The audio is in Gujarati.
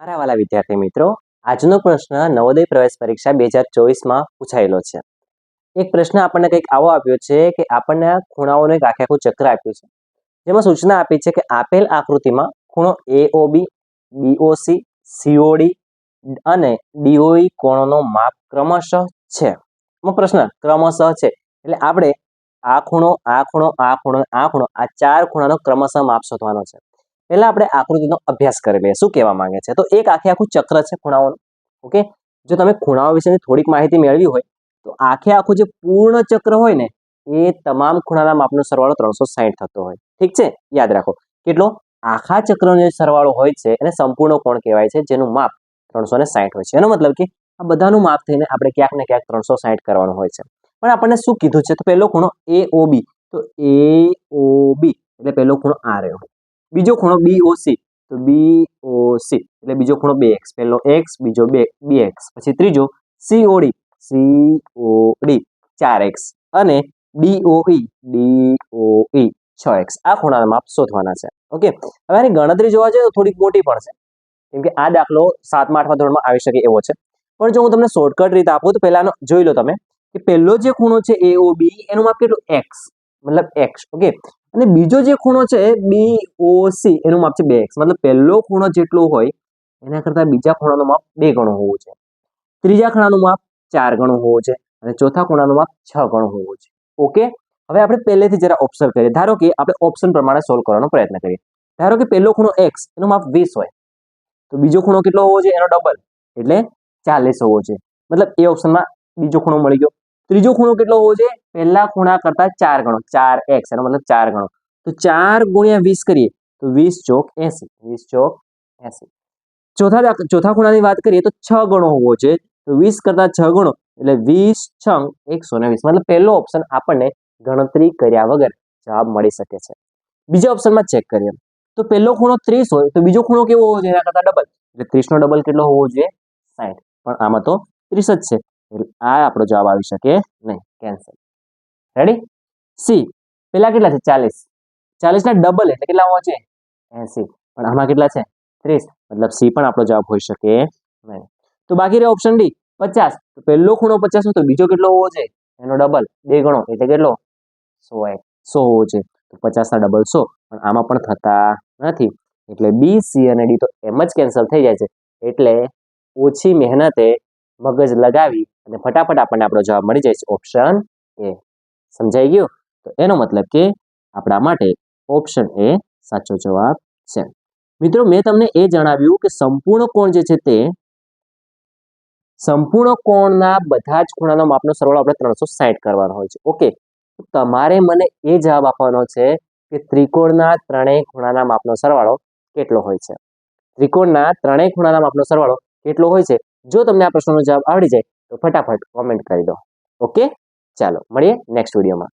મારા વાલા વિદ્યાર્થી મિત્રો, આજનો પ્રશ્ન નવોદય પ્રવેશ પરીક્ષા બે હજાર ચોવીસમાં પૂછાયેલો છે. એક પ્રશ્ન આપણને કંઈક આવો આપ્યો છે કે આપણને ખૂણાઓનું એક આખે આખું ચક્ર આપ્યું છે. જેમાં સૂચના આપી છે કે આપેલ આકૃતિમાં ખૂણો એઓબી બીઓસી સીઓડી અને ડીઓઈ કોણોનો માપ ક્રમશઃ છે. પ્રશ્ન ક્રમશઃ છે. એટલે આપણે આ ખૂણો આ ખૂણો આ ખૂણો આ ખૂણો, આ ચાર ખૂણાનો ક્રમશઃ માપ શોધવાનો છે. પહેલા આપણે આકૃતિનો અભ્યાસ કરી લઈએ. શું કહેવા માંગે છે? તો એક આખે આખું ચક્ર છે ખૂણાઓનું. ઓકે? જો તમે ખૂણાઓ વિશેની થોડીક માહિતી મેળવી હોય, તો આખે આખું જે પૂર્ણ ચક્ર હોય ને, એ તમામ ખૂણાના માપનો સરવાળો ત્રણસો સાહીઠ થતો હોય. ઠીક છે? યાદ રાખો. કેટલો? આખા ચક્રનો જે સરવાળો હોય છે, એને સંપૂર્ણ કોણ કહેવાય છે? જેનું માપ ત્રણસો ને સાહીઠ હોય છે. એનો મતલબ કે આ બધાનું માપ થઈને આપણે ક્યાંક ને ક્યાંક ત્રણસો સાહીઠ કરવાનું હોય છે. પણ આપણને શું કીધું છે? તો પહેલો ખૂણો એ તો એ એટલે પહેલો ખૂણો આ રહ્યો બીજો ખૂણો બી ઓ સી તો બી ઓ સી એટલે બીજો ખૂણો બે એક્સ પહેલો એક્સ બીજો બે, બી એક્સ પછી ત્રીજો C O D C O D ચાર એક્સ અને D O E D O E છ એક્સ આ ખૂણાના માપ શોધવાના છે. ઓકે? હવે આની ગણતરી જોવા જઈએ તો થોડીક મોટી પડશે કેમ કે આ દાખલો સાતમા, આઠમા ધોરણમાં આવી શકે એવો છે. પણ જો હું તમને શોર્ટકટ રીતે આપું, તો પહેલાનો જોઈ લો તમે, કે પહેલો જે ખૂણો છે એ એનું માપ કેટલું? એક્સ મતલબ એક્સ ઓકે? અને બીજો જે ખૂણો છે બી ઓ સી એનું માપ છે બે એક્સ મતલબ પહેલો ખૂણો જેટલો હોય, એના કરતાં બીજા ખૂણાનું માપ બે ગણું હોવું છે. ત્રીજા ખૂણાનું માપ ચાર ગણું હોવું છે અને ચોથા ખૂણાનું માપ છ ગણું હોવું છે. ઓકે હવે આપણે પહેલેથી જરા ઓપ્શન કરીએ. ધારો કે આપણે ઓપ્શન પ્રમાણે સોલ્વ કરવાનો પ્રયત્ન કરીએ. ધારો કે પહેલો ખૂણો એક્સ એનું માપ વીસ હોય. તો બીજો ખૂણો કેટલો હોવો જોઈએ એનો ડબલ એટલે ચાલીસ હોવો જોઈએ મતલબ એ ઓપ્શનમાં બીજો ખૂણો મળી ગયો. ત્રીજો ખૂણો કેટલો હોવો જોઈએ પહેલા ખૂણા કરતા ચાર ગણો, ચાર એક્સ એનો મતલબ ચાર ગણો. તો ચાર ગુણ્યા વીસ કરીએ તો વીસ ચોક એસી, વીસ ચોક એસી. ચોથા ચોથા ખૂણાની વાત કરીએ તો છ ગણો હોવો જોઈએ. તો વીસ કરતા છ ગણો એટલે વીસ છંગ એકસો ને વીસ. મતલબ પહેલો ઓપ્શન આપણને ગણતરી કર્યા વગર જવાબ મળી શકે છે. બીજા ઓપ્શનમાં ચેક કરીએ. તો પહેલો ખૂણો ત્રીસ હોય તો બીજો ખૂણો કેવો હોવો જોઈએ? એના કરતા ડબલ એટલે ત્રીસનો ડબલ કેટલો હોવો જોઈએ? સાઠ પણ આમાં તો ત્રીસ જ છે. એટલે આ આપણો જવાબ આવી શકે નહીં. કેન્સલ રેડી સી પેલા કેટલા છે? ચાલીસ. ચાલીસના ડબલ એટલે કેટલા હોવા જોઈએ એસી. પણ આમાં કેટલા છે? ત્રીસ. મતલબ સી પણ આપણો જવાબ હોઈ શકે નહીં. તો બાકી રહે ઓપ્શન ડી પચાસ. તો પહેલો ખૂણો પચાસ હોય તો બીજો કેટલો હોવો જોઈએ? એનો ડબલ બે ગણો. એટલે કેટલો? સો એક. સો હોવો જોઈએ. તો પચાસના ડબલ સો. પણ આમાં પણ થતા નથી. એટલે બી સી અને ડી તો એમ જ કેન્સલ થઈ જાય છે. એટલે ઓછી મહેનતે મગજ લગાવી અને ફટાફટ આપણને આપણો જવાબ મળી જાય છે ઓપ્શન એ સમજાઈ ગયું? તો એનો મતલબ કે આપણા માટે ઓપ્શન એ સાચો જવાબ છે. મિત્રો, મેં તમને એ જણાવ્યું કે સંપૂર્ણ કોણ જે છે તે સંપૂર્ણ કોણના બધા જ ખૂણાનો માપનો સરવાળો આપણે ત્રણસો સાઠ કરવાનો હોય છે. ઓકે? તમારે મને એ જવાબ આપવાનો છે કે ત્રિકોણના ત્રણેય ખૂણાના માપનો સરવાળો કેટલો હોય છે? ત્રિકોણના ત્રણેય ખૂણાના માપનો સરવાળો કેટલો હોય છે? જો તમને આ પ્રશ્નનો જવાબ આવડી જાય તો ફટાફટ કોમેન્ટ કરી દો. ઓકે? ચાલો મળીએ નેક્સ્ટ વિડીયોમાં